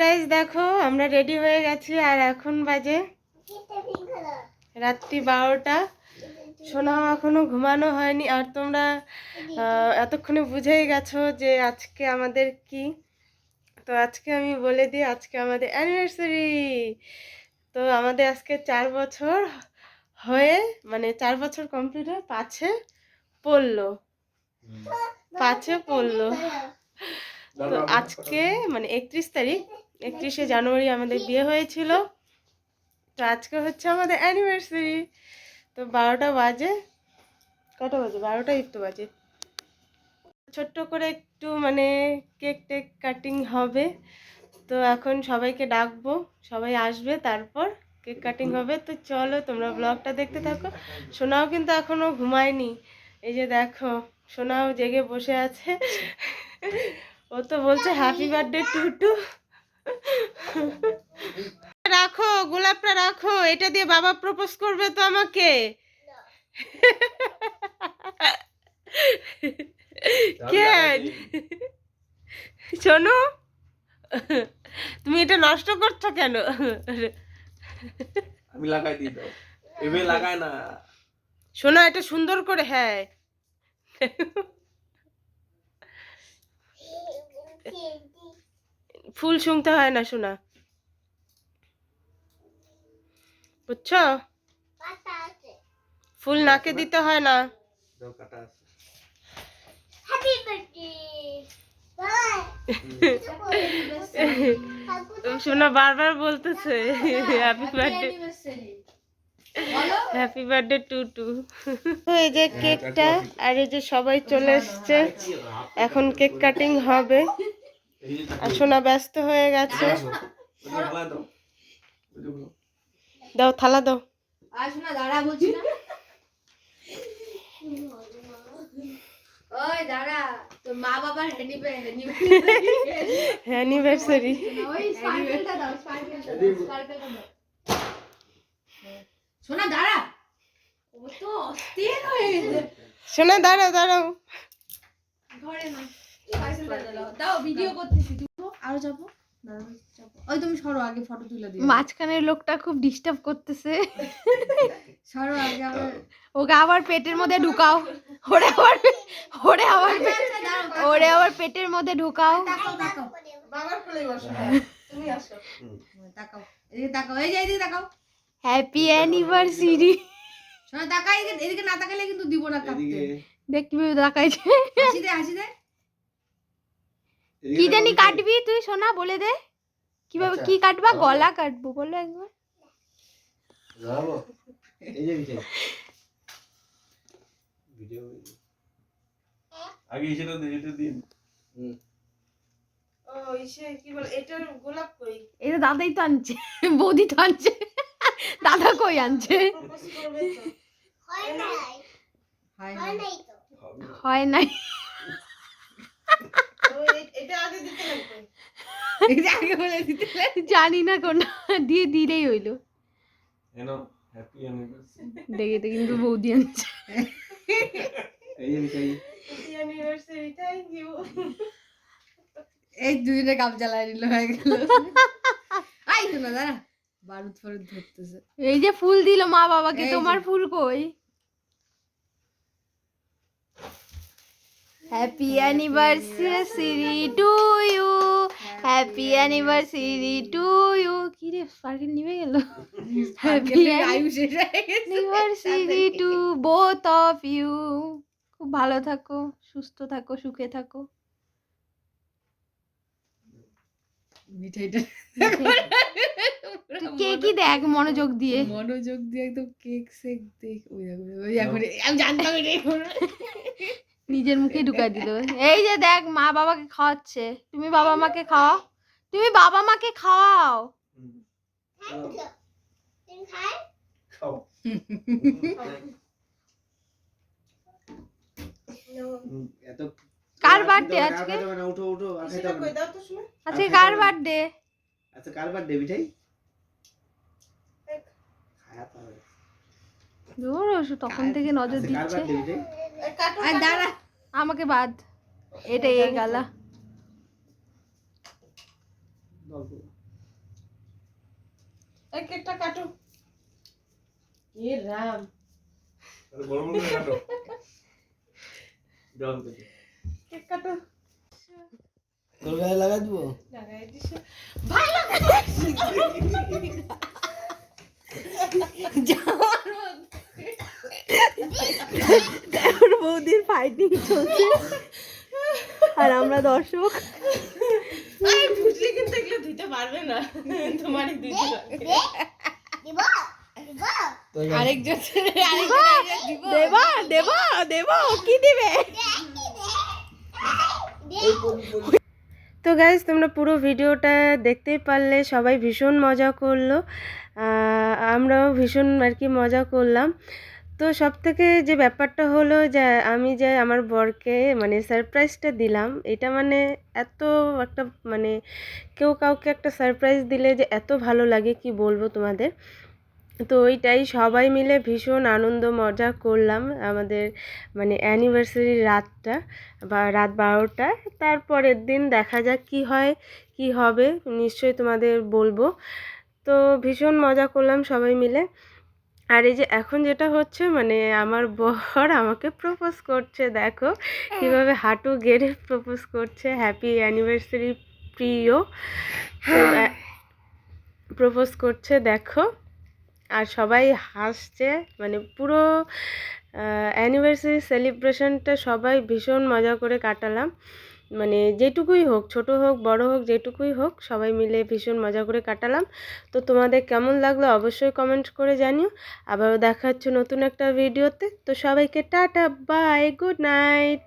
Guys দেখো আমরা ready হয়ে গেছি আর এখন বাজে রাত্রি বারোটা। সোনাও এখনও ঘুমানো হয়নি আর তোমরা এতক্ষণে বুঝেই গেছো যে আজকে আমাদের কি। তো আজকে আমি বলে দিই আজকে আমাদের অ্যানিভার্সারি তো আমাদের আজকে চার বছর হয়ে মানে চার বছর কমপ্লিট হয়ে পাঁচে পড়ল। পাঁচে পড়ল। তো আজকে মানে একত্রিশ তারিখ একত্রিশে জানুয়ারি আমাদের বিয়ে হয়েছিল। তো আজকে হচ্ছে আমাদের অ্যানিভার্সারি তো বারোটা বাজে। কটা বাজে? বারোটাই তো বাজে। ছোট্ট করে একটু মানে কেক টেক কাটিং হবে। তো এখন সবাইকে ডাকবো। সবাই আসবে তারপর কেক কাটিং হবে। তো চলো তোমরা ব্লগটা দেখতে থাকো। সোনাও কিন্তু এখনও ঘুমায়নি। এই যে দেখো, সোনাও জেগে বসে আছে। ও তো বলছে হ্যাপি বার্থডে টু টু রাখো গোলাপটা রাখো এটা দিয়ে বাবা প্রপোজ করবে তো আমাকে কেন শোনো তুমি এটা নষ্ট করছ কেন আমি লাগাই দিই দাও লাগায় না শোনো এটা সুন্দর করে হ্যাঁ ফুল শুনতে হয় না শোনা। বুঝছ? ফুল নাকে দিতে হয় না। দাও কাটা আছে। শোনা বারবার বলতেছে। Happy birthday happy birthday to to এই যে কেকটা আর এই যে সবাই চলে এসছে। এখন কেক কাটিং হবে। আর সোনা ব্যস্ত হয়ে গেছে। দাও। থালা দাও। আর শোনা দাঁড়া বলছি ওই দাঁড়া মা বাবার হ্যানিবে অ্যানিভার্সারি। শোনা দাঁড়া। ও তো অস্থির হয়ে গেছে। সোনা দাঁড়াও দাঁড়াও। ঘরে না দাও দাও ভিডিও করতেছি। আরও যাব? ওই তুমি সরো আগে ফটো তুলে দিও। মাঝখানের লোকটা খুব ডিস্টার্ব করতেছে। সরো আগে আবার ওকে আবার পেটের মধ্যে ঢুকাও। ওরে আবার ওরে আবার ওরে আবার পেটের মধ্যে ঢুকাও। বাবার কোলে বসো। তুমি আসো। তাকাও। এদিকে তাকাও। এই যে এদিকে তাকাও। হ্যাপি অ্যানিভার্সারি শোনা তাকাই এদিকে এদিকে না তাকালে কিন্তু দিব না কাটতে দেখ কীভাবে তাকাইছে। হাসি দে হাসি দে। কি জানি কাটবি? তুই সোনা বলে দে। কীভাবে আচ্ছা। কি কাটবা? গলা কাটবো বলো একবার। এই যে নিচে ভিডিও আগে এসে তো দিন। হুম। ও ইসে কি বলে এটার গোলাপ কই? এটা দাদাই তো আনছে বৌদি তো আনছে। দাদা কই আনছে? হয় নাই ও এ- এটা আগে দিতে লাগবে এই যে আগে বলে দিতে জানি না কোন দিয়ে দিলেই হইল। এনো হ্যাপি অ্যানিভার্সারি দেখে তো কিন্তু বৌদি আনছে। এই দুইটা কাপ জ্বালাই নিল হয়ে গেল। আই তো না দাঁড়া। বারুদ ফারুদ ধরতেছে। এই যে ফুল দিল মা বাবাকে তোমার ফুল কই? Happy anniversary to you happy anniversary to you কি রে স্পার্কেল নিভে গেল? হ্যাপি হয়ে anniversary to both of you খুব ভালো থাকো সুস্থ থাকো সুখে থাকো। মিঠাইটা কেকই দেখ মনোযোগ দিয়ে? মনোযোগ দিয়ে একদম কেক সেক দেখ। ওই আমি জানতাম এটাই নিজের মুখে ঢুকাই দিল এই যে দেখ মা বাবাকে খাওয়াচ্ছে। তুমি বাবা মাকে খাওয়াও। তুমি বাবা মাকে খাওয়াও। কার birthday আজকে? আজকে কার বার্থডে আচ্ছা কার বার্থডে মিঠাই খায়া তো হবে। তখন থেকে নজর দিচ্ছে। আর দাঁড়া আমাকে বাদ। এটা গালা। এই কেকটা কাটো। এ রাম? কাটো। কেক কাটো। তোর গায়ে লাগাই দিব? লাগাই দিছো। কারণ ফাইটিং চলছে। আর আমরা দর্শক। কিন্তু এগুলো ধুইতে পারবে না। তোমারই ধুইতে পারবে তোর গায়ে- আরেকজন দেবা দেবা দেবা। কি দিবে? তো গাইজ তোমরা পুরো ভিডিওটা দেখতেই পারলে সবাই ভীষণ মজা করল। আমরাও ভীষণ আর কি মজা করলাম। তো সব থেকে যে ব্যাপারটা হলো যে, আমি যে আমার বরকে মানে সারপ্রাইজটা দিলাম, এটা মানে এত একটা মানে কেউ কাউকে একটা সারপ্রাইজ দিলে যে এত ভালো লাগে, কি বলব তোমাদের? তো ওইটাই সবাই মিলে ভীষণ আনন্দ মজা করলাম আমাদের মানে অ্যানিভার্সারি রাতটা বা রাত বারোটা। তারপরের দিন দেখা যাক কি হয়, কি হবে, নিশ্চয়ই তোমাদের বলব। তো ভীষণ মজা করলাম সবাই মিলে। আর এই যে এখন যেটা হচ্ছে মানে আমার বর আমাকে প্রপোজ করছে দেখো কীভাবে হাঁটু গেড়ে প্রপোজ করছে। হ্যাপি অ্যানিভার্সারি প্রিয়। প্রপোজ করছে দেখো। আর সবাই হাসছে মানে পুরো অ্যানিভার্সারি সেলিব্রেশনটা সবাই ভীষণ মজা করে কাটালাম। মানে যেটুকুই হোক, ছোট হোক, বড় হোক, যেটুকুই হোক, সবাই মিলে ভীষণ মজা করে কাটালাম। তো তোমাদের কেমন লাগল অবশ্যই কমেন্ট করে জানিও। আবারও দেখা হচ্ছে নতুন একটা ভিডিওতে। তো সবাইকে টাটা বাই গুড নাইট